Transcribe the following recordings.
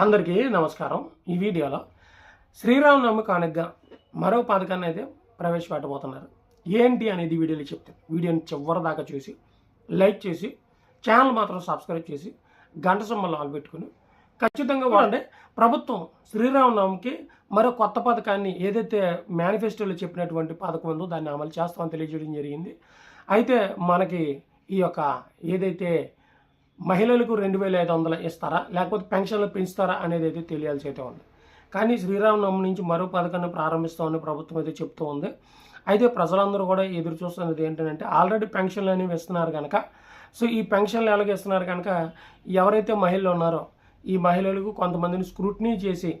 అందరికీ నమస్కారం. ఈ వీడియోలో శ్రీరామనవమి కానుకగా మరో పథకాన్ని అయితే ప్రవేశపెట్టబోతున్నారు. ఏంటి అనేది వీడియోలో చెప్తాను. వీడియోని చివరి దాకా చూసి లైక్ చేసి ఛానల్ మాత్రం సబ్స్క్రైబ్ చేసి గంట సొమ్మలు ఆన్ పెట్టుకుని ఖచ్చితంగా వాడండి. ప్రభుత్వం శ్రీరామనవమికి మరో కొత్త పథకాన్ని ఏదైతే మేనిఫెస్టోలో చెప్పినటువంటి పథకం ఉందో దాన్ని అమలు చేస్తామని తెలియజేయడం జరిగింది. అయితే మనకి ఈ యొక్క ఏదైతే మహిళలకు రెండు వేల ఐదు వందలు ఇస్తారా? లేకపోతే పెన్షన్లు పెంచుతారా అనేది అయితే తెలియాల్సి అయితే ఉంది. కానీ శ్రీరామనవమి నుంచి మరో పథకాన్ని ప్రారంభిస్తామని ప్రభుత్వం అయితే చెప్తూ ఉంది. అయితే ప్రజలందరూ కూడా ఎదురు చూస్తున్నది ఏంటంటే ఆల్రెడీ పెన్షన్లు అనేవి ఇస్తున్నారు కనుక సో ఈ పెన్షన్లు ఎలాగ ఇస్తున్నారు కనుక ఎవరైతే మహిళలు ఉన్నారో ఈ మహిళలకు కొంతమందిని స్క్రూటినీ చేసి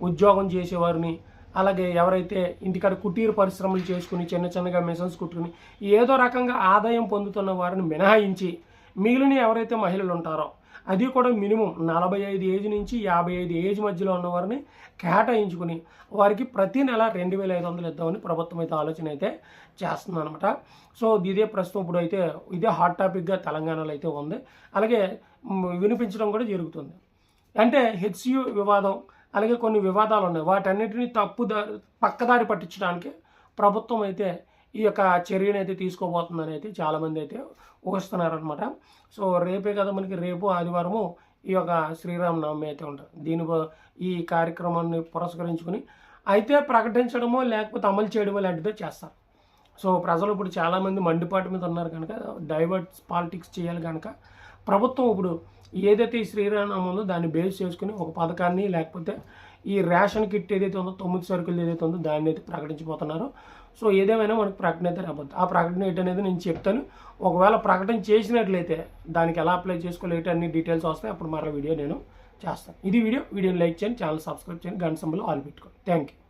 ఉద్యోగం చేసేవారిని అలాగే ఎవరైతే ఇంటికాడ కుటీర పరిశ్రమలు చేసుకుని చిన్న చిన్నగా మిషన్స్ కుట్టుకుని ఏదో రకంగా ఆదాయం పొందుతున్న వారిని మినహాయించి మిగిలిన ఎవరైతే మహిళలు ఉంటారో అది కూడా మినిమం నలభై ఐదు ఏజ్ నుంచి యాభై ఐదు ఏజ్ మధ్యలో ఉన్న వారిని కేటాయించుకుని వారికి ప్రతి నెల రెండు వేల ఐదు వందలు ఇద్దామని ప్రభుత్వం అయితే ఆలోచన అయితే చేస్తుందన్నమాట. సో ఇదే ప్రస్తుతం ఇప్పుడు అయితే ఇదే హాట్ టాపిక్గా తెలంగాణలో అయితే ఉంది. అలాగే వినిపించడం కూడా జరుగుతుంది. అంటే హెచ్సియు వివాదం అలాగే కొన్ని వివాదాలు ఉన్నాయి. వాటన్నిటిని తప్పుదా పక్కదారి పట్టించడానికి ప్రభుత్వం అయితే ఈ యొక్క చర్యను అయితే తీసుకోబోతుందని అయితే చాలామంది అయితే ఊహిస్తున్నారనమాట సో రేపే కదా మనకి రేపు ఆదివారము ఈ యొక్క శ్రీరామనవమి అయితే ఉంటుంది. దీని బ- ఈ కార్యక్రమాన్ని పురస్కరించుకుని అయితే ప్రకటించడమో లేకపోతే అమలు చేయడమో లాంటిదో చేస్తారు. సో ప్రజలు ఇప్పుడు చాలామంది మండిపాటు మీద ఉన్నారు కనుక డైవర్ట్ పాలిటిక్స్ చేయాలి కనుక ప్రభుత్వం ఇప్పుడు ఏదైతే ఈ శ్రీరామనవమి ఉందో దాన్ని బేస్ చేసుకుని ఒక పథకాన్ని లేకపోతే ఈ రేషన్ కిట్ ఏదైతే ఉందో తొమ్మిది సరుకులు ఏదైతే ఉందో దాన్ని అయితే ప్రకటించబోతున్నారు. సో ఏదేమైనా మనకు ప్రకటన అయితే రాబోతుంది. ఆ ప్రకటన ఏంటనేది నేను చెప్తాను. ఒకవేళ ప్రకటన చేసినట్లయితే దానికి ఎలా అప్లై చేసుకోవాలి అన్ని డీటెయిల్స్ వస్తాయి. అప్పుడు మరో వీడియో నేను చేస్తాను. ఇది వీడియో. వీడియోని లైక్ చేయండి. ఛానల్ సబ్స్క్రైబ్ చేయండి. గంట సంబలో ఆల్ పెట్టుకోండి. Thank you